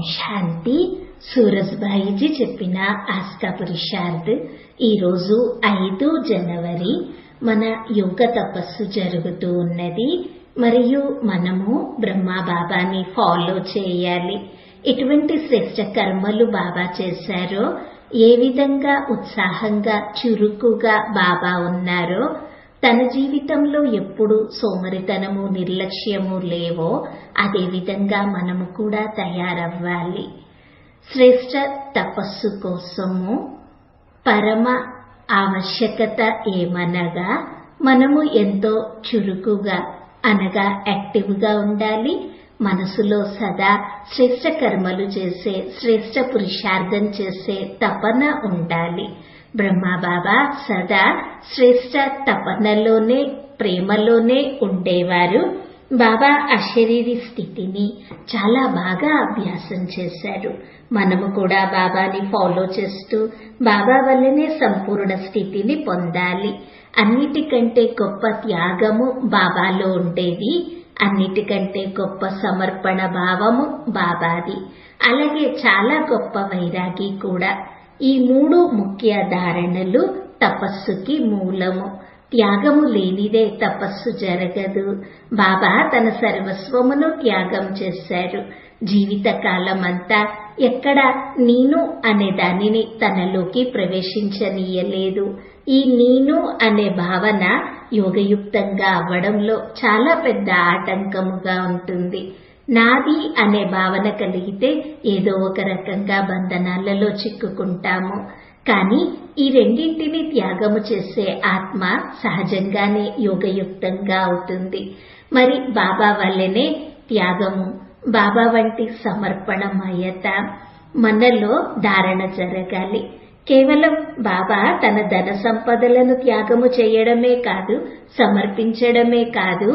శాంతి. సూరజ్భాయిజీ చెప్పిన ఆస్కా పురుషార్థ్. ఈరోజు ఐదు జనవరి. మన యోగ తపస్సు జరుగుతూ ఉన్నది. మరియు మనము బ్రహ్మా బాబాని ఫాలో చేయాలి. ఎటువంటి శ్రేష్ట కర్మలు బాబా చేశారో ఏ విధంగా ఉత్సాహంగా చురుకుగా బాబా ఉన్నారో తన జీవితంలో ఎప్పుడు సోమరితనము నిర్లక్ష్యము లేవో అదేవిధంగా మనము కూడా తయారవ్వాలి. శ్రేష్ట తపస్సు కోసము పరమ ఆవశ్యకత ఏమనగా మనము ఎంతో చురుకుగా అనగా యాక్టివ్గా ఉండాలి. మనసులో సదా శ్రేష్ట కర్మలు చేసే శ్రేష్ట పురుషార్థం చేసే తపన ఉండాలి. బ్రహ్మబాబా సదా శ్రేష్ట తపనలోనే ప్రేమలోనే ఉండేవారు. బాబా అశరీరి స్థితిని చాలా బాగా అభ్యాసం చేశారు. మనము కూడా బాబాని ఫాలో చేస్తూ బాబా వల్లనే సంపూర్ణ స్థితిని పొందాలి. అన్నిటికంటే గొప్ప త్యాగము బాబాలో ఉండేది. అన్నిటికంటే గొప్ప సమర్పణ భావము బాబాది. అలాగే చాలా గొప్ప వైరాగి కూడా. ఈ మూడు ముఖ్య ధారణలు తపస్సుకి మూలము. త్యాగము లేనిదే తపస్సు జరగదు. బాబా తన సర్వస్వమును త్యాగం చేశారు. జీవితకాలం అంతా ఎక్కడ నేను అనే దానిని తనలోకి ప్రవేశించనీయలేదు. ఈ నేను అనే భావన యోగయుక్తంగా అవ్వడంలో చాలా పెద్ద ఆటంకముగా ఉంటుంది. నాది అనే భావన కలిగితే ఏదో ఒక రకంగా బంధనాలలో చిక్కుకుంటాము. కానీ ఈ రెండింటిని త్యాగము చేసే ఆత్మ సహజంగానే యోగయుక్తంగా అవుతుంది. మరి బాబా వల్లనే త్యాగము బాబా వంటి సమర్పణమయత మనలో ధారణ జరగాలి. కేవలం బాబా తన ధన సంపదలను త్యాగము చేయడమే కాదు సమర్పించడమే కాదు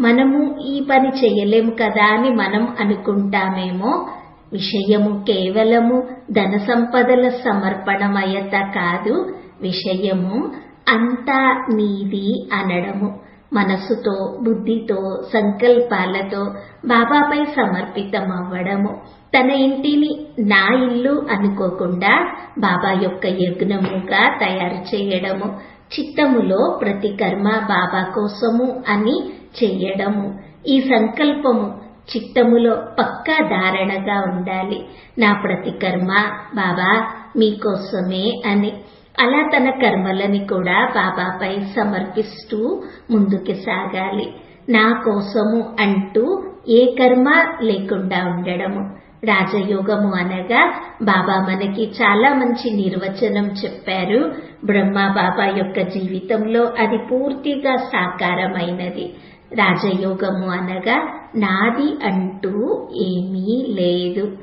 మనము ఈ పని చేయలేము కదా అని మనం అనుకుంటామేమో. విషయము కేవలము ధన సంపదల సమర్పణమయత కాదు. విషయము అంతా నీది అనడము. మనసుతో బుద్ధితో సంకల్పాలతో బాబాపై సమర్పితమవ్వడము. తన ఇంటిని నా ఇల్లు అనుకోకుండా బాబా యొక్క యజ్ఞముగా తయారు చేయడము. చిత్తములో ప్రతి కర్మ బాబా కోసము అని చెయ్యడము. ఈ సంకల్పము చిత్తములో పక్కా ధారణగా ఉండాలి. నా ప్రతి కర్మ బాబా మీకోసమే అని. అలా తన కర్మలని కూడా బాబాపై సమర్పిస్తూ ముందుకు సాగాలి. నా కోసము అంటూ ఏ కర్మ లేకుండా ఉండడము. రాజయోగము అనగా బాబా మనకి చాలా మంచి నిర్వచనం చెప్పారు. బ్రహ్మ బాబా యొక్క జీవితంలో అది పూర్తిగా సాకారమైనది. రాజయోగము అనగా నాది అంటూ ఏమీ లేదు.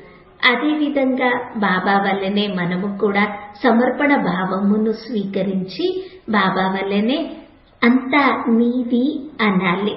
అదేవిధంగా బాబా వల్లనే మనము కూడా సమర్పణ భావమును స్వీకరించి బాబా వల్లనే అంతా నీది అనాలి.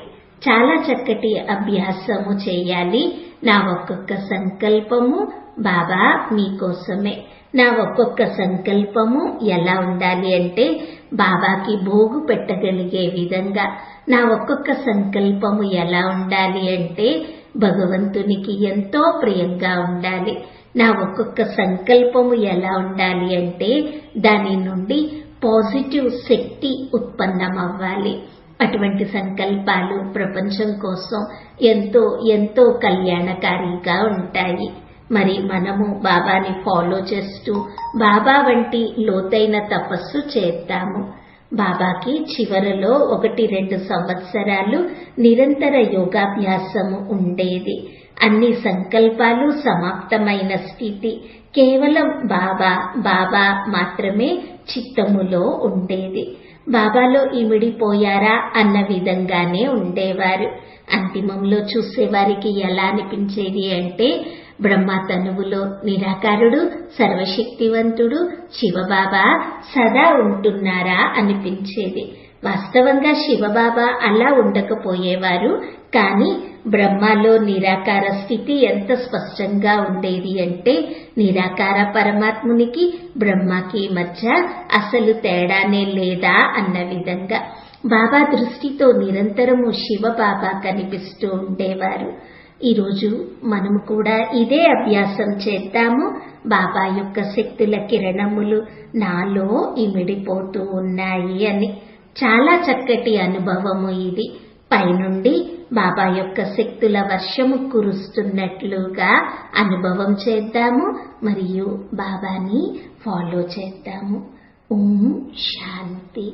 చాలా చక్కటి అభ్యాసము చేయాలి. నా ఒక్కొక్క సంకల్పము బాబా మీకోసమే. నా ఒక్కొక్క సంకల్పము ఎలా ఉండాలి అంటే బాబాకి భోగు పెట్టగలిగే విధంగా. నా ఒక్కొక్క సంకల్పము ఎలా ఉండాలి అంటే భగవంతునికి ఎంతో ప్రియంగా ఉండాలి. నా ఒక్కొక్క సంకల్పము ఎలా ఉండాలి అంటే దాని నుండి పాజిటివ్ శక్తి ఉత్పన్నమవ్వాలి. అటువంటి సంకల్పాలు ప్రపంచం కోసం ఎంతో ఎంతో కళ్యాణకారిగా ఉంటాయి. మరి మనము బాబాని ఫాలో చేస్తూ బాబా వంటి లోతైన తపస్సు చేద్దాము. బాబాకి చివరలో ఒకటి రెండు సంవత్సరాలు నిరంతర యోగాభ్యాసము ఉండేది. అన్ని సంకల్పాలు సమాప్తమైన స్థితి. కేవలం బాబా బాబా మాత్రమే చిత్తములో ఉండేది. బాబాలో ఇమిడిపోయారా అన్న విధంగానే ఉండేవారు. అంతిమంలో చూసేవారికి ఎలా అనిపించేది అంటే బ్రహ్మ తనువులో నిరాకారుడు సర్వశక్తివంతుడు శివబాబా సదా ఉంటున్నారా అనిపించేది. వాస్తవంగా శివబాబా అలా ఉండకపోయేవారు కానీ బ్రహ్మలో నిరాకార స్థితి ఎంత స్పష్టంగా ఉండేది అంటే నిరాకార పరమాత్మునికి బ్రహ్మకి మధ్య అసలు తేడానే లేదా అన్న విధంగా. బాబా దృష్టితో నిరంతరము శివ బాబా కనిపిస్తూ ఉండేవారు. ఈరోజు మనము కూడా ఇదే అభ్యాసం చేద్దాము. బాబా యొక్క శక్తుల కిరణములు నాలో ఇమిడిపోతూ ఉన్నాయి అని. చాలా చక్కటి అనుభవము ఇది. పైనుండి బాబా యొక్క శక్తుల వర్షము కురుస్తున్నట్లుగా అనుభవం చేద్దాము. మరియు బాబాని ఫాలో చేద్దాము. ఓం శాంతి.